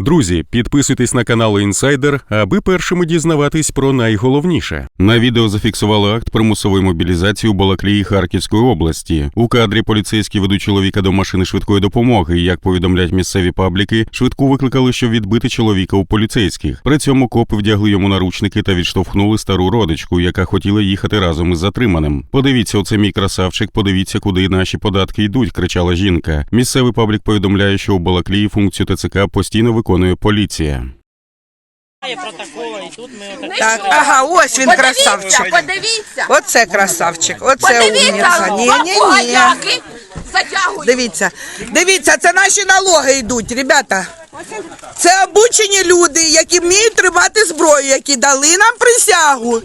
Друзі, підписуйтесь на канал Інсайдер, аби першими дізнаватись про найголовніше. На відео зафіксували акт примусової мобілізації у Балаклії Харківської області. У кадрі поліцейські ведуть чоловіка до машини швидкої допомоги. Як повідомляють місцеві пабліки, швидку викликали, щоб відбити чоловіка у поліцейських. При цьому копи вдягли йому наручники та відштовхнули стару родичку, яка хотіла їхати разом із затриманим. Подивіться, оце мій красавчик. Подивіться, куди наші податки йдуть, кричала жінка. Місцевий паблік повідомляє, що у Балаклії функцію ТЦК постійно виконує поліція. Протоколи, тут. Так, ага, ось він красавчик. подивіться. Оце красавчик, оце умниця. Ні, ні, ні. затягують. Дивіться, дивіться, це наші налоги йдуть, ребята. Це обучені люди, які вміють тримати зброю, які дали нам присягу.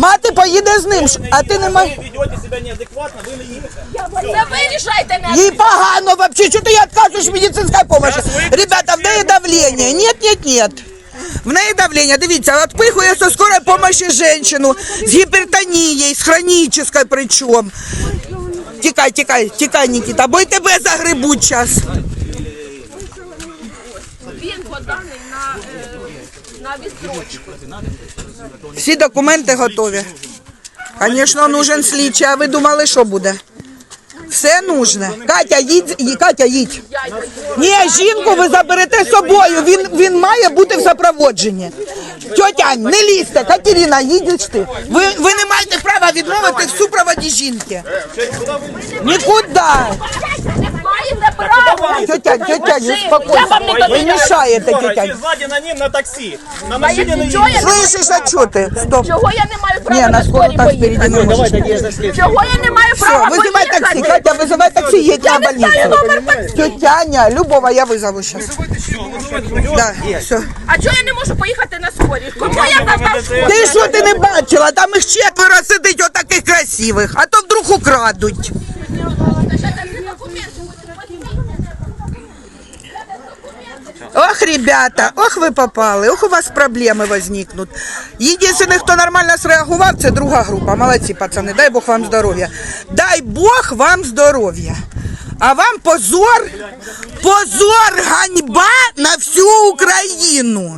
Мати поїде з ним, а ти не маєш. Ведете себе неадекватно, ви не їдете. Це ви рішайте не. Їй погано вообще, что ты ей отказываешь медицинской помощи? Ребята, в неї давление. Нет, нет, нет. В неї давление, дивіться, отпихує со скорой помощи женщину з гіпертонією, з хронічною причому. Тікай, тікай, тікай, Нікіта, бо й тебе загребуть зараз. Е. Всі документи готові. Звісно, нужен слідчий, а ви думали, що буде? Все нужне. Катя, їдь, Катя, їдь. Ні, жінку ви заберете з собою. Він, він має бути в супроводженні. Тьотя, Ань, не лізьте. Катерина, їдеш ти. Ви, ви не маєте права відмовити в супроводі жінки. Нікуди Не маєте права. Тьотя, тьотя, не Я вам не успокойся. Ви довіряю. мішаєте, тьотя. Ти ззаді на ним на таксі. На машині не Чого їдете. я, не- Слышиш, а чого ти? Стоп. чого я не маю Ні, права на на скору скорі так впереди поїхати? не можеш. Чого я не маю Все, права вызывай поїхати? такси. Катя, вызывай такси, едь на Я не знаю больницу. номер таксі. Тетя Аня, любого я вызову сейчас. Да, все. А чого я не можу поїхати на скорі? Кому я задав скорі? Ти що ти не бачила? Там їх четверо сидить отаких красивих, а то вдруг украдуть. Ох, ребята, ох ви попали, ох у вас проблеми возникнуть. Єдиний, хто нормально среагував, це друга група. Молодці, пацани, дай Бог вам здоров'я. Дай Бог вам здоров'я. А вам позор, позор, ганьба на всю Україну.